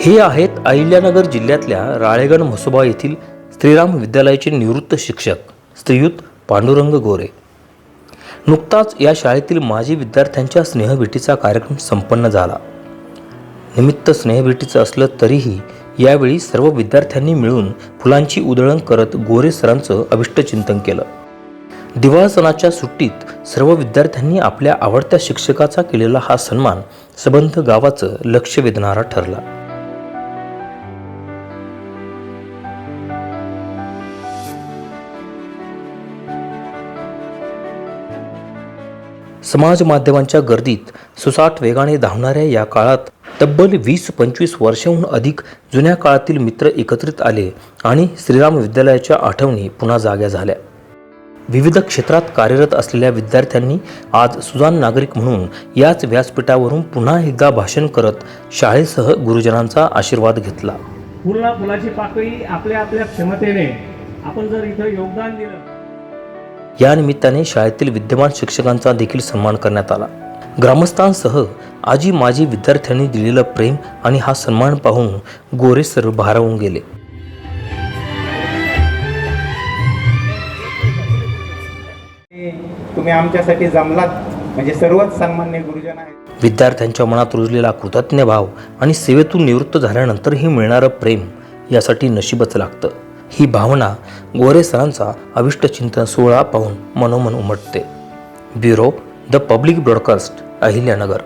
हे आहेत अहिल्यानगर जिल्ह्यातल्या राळेगण म्हसोबा येथील श्रीराम विद्यालयाचे निवृत्त शिक्षक श्रीयुत पांडुरंग गोरे. नुकताच या शाळेतील माजी विद्यार्थ्यांच्या स्नेहभेटीचा कार्यक्रम संपन्न झाला. निमित्त स्नेहभेटीचं असलं तरीही यावेळी सर्व विद्यार्थ्यांनी मिळून फुलांची उधळण करत गोरे सरांचं अभिष्टचिंतन केलं. दिवाळ सणाच्या सुट्टीत सर्व विद्यार्थ्यांनी आपल्या आवडत्या शिक्षकाचा केलेला हा सन्मान सबंध गावाचं लक्ष वेधणारा ठरला. समाज माध्यमांच्या गर्दीत सुसाट वेगाने धावणाऱ्या या काळात तब्बल वीस पंचवीस वर्षाहून अधिक जुन्या काळातील मित्र एकत्रित आले आणि श्रीराम विद्यालयाच्या आठवणी पुन्हा जाग्या झाल्या. विविध क्षेत्रात कार्यरत असलेल्या विद्यार्थ्यांनी आज सुजान नागरिक म्हणून याच व्यासपीठावरून पुन्हा एकदा भाषण करत शाळेसह गुरुजनांचा आशीर्वाद घेतला. पूर्ण फुलाची पाकळी आपल्या आपल्या क्षमतेने आपण जर इथं योगदान दिलं या निमित्ताने शाळेतील विद्यमान शिक्षकांचा देखील सन्मान करण्यात आला. ग्रामस्थांसह आजी माजी विद्यार्थ्यांनी दिलेलं प्रेम आणि हा सन्मान पाहून गोरे सर भारावून गेले. तुम्ही आमच्यासाठी जमलात. म्हणजे सर्वच सन्मान्य गुरुजन आहेत. विद्यार्थ्यांच्या मनात रुजलेला कृतज्ञ भाव आणि सेवेतून निवृत्त झाल्यानंतरही मिळणारं प्रेम यासाठी नशीबच लागतं. ही भावना गोरे सरांचा अविष्ट चिंतन सोहळा पाहून मनोमन उमटते. Bureau the public broadcast Ahilyanagar.